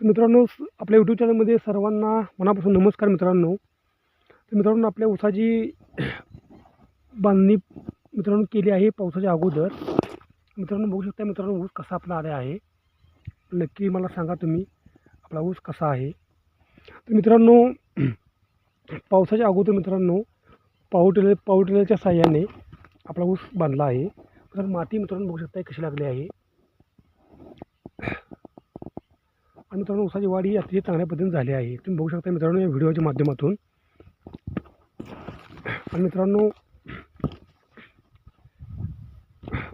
तर मित्रांनो आपल्या यूट्यूब चॅनलमध्ये सर्वांना मनापासून नमस्कार मित्रांनो. तर मित्रांनो आपल्या ऊसाची बांधणी मित्रांनो केली आहे पावसाच्या अगोदर. मित्रांनो बघू शकता मित्रांनो ऊस कसा आपला आला आहे. नक्की मला सांगा तुम्ही आपला ऊस कसा आहे. तर मित्रांनो पावसाच्या अगोदर मित्रांनो पावटेल पावटेलच्या साह्याने आपला ऊस बांधला आहे. तर माती मित्रांनो बघू शकता कशी लागली आहे आणि मित्रांनो ऊसाची वाढ ही अतिशय चांगल्या पद्धतीने झाली आहे. तुम्ही बघू शकता मित्रांनो या व्हिडिओच्या माध्यमातून. आणि मित्रांनो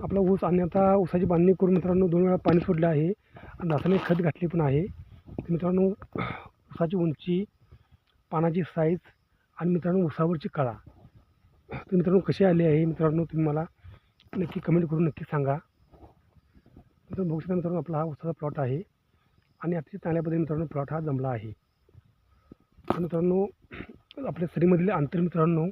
आपला ऊस आणि आता ऊसाची बांधणी करून मित्रांनो दोन वेळा पाणी सोडलं आहे. आणि रासायनिक खत घातली पण आहे. मित्रांनो ऊसाची उंची पानाची साईज आणि मित्रांनो ऊसावरची कळा. तर मित्रांनो कशी आली आहे मित्रांनो तुम्ही मला नक्की कमेंट करून नक्की सांगा. मित्रांनो बघू शकता मित्रांनो आपला हा ऊसाचा प्लॉट आहे. आणि अतिशय चांगल्या पद्धतीने मित्रांनो प्लॉट हा जमला आहे. मित्रांनो आपल्या सरीमधील अंतर मित्रांनो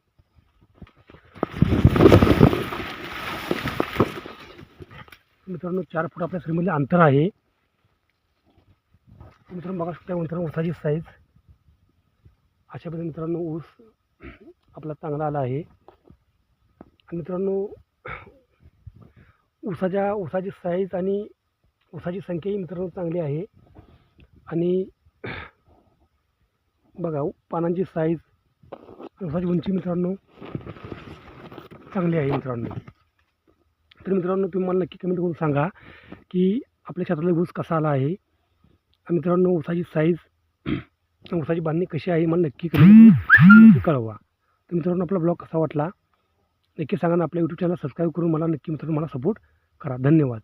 मित्रांनो चार फूट आपल्या सरीमधले अंतर आहे. मित्रांनो बघा शकता मित्रांनो ऊसाची साईज अशा पद्धतीने मित्रांनो ऊस आपला चांगला आला आहे. आणि मित्रांनो ऊसाच्या ऊसाची साईज आणि ऊसाची संख्याही मित्रांनो चांगली आहे. आणि बघा हो, पानांची साईज रसाची उंची मित्रांनो चांगली आहे मित्रांनो. तर मित्रांनो तुम्ही मला नक्की कमेंट करून सांगा की आपल्या शेतातला ऊस कसा आला आहे? आणि मित्रांनो ऊसाची साईज ऊसाची बांधणी कशी आहे मला नक्की कमेंट नक्की कळवा. तर मित्रांनो आपला ब्लॉग कसा वाटला नक्की सांगा ना आपल्या यूट्यूब चॅनल सबस्क्राईब करून मला नक्की मित्रांनो मला सपोर्ट करा. धन्यवाद.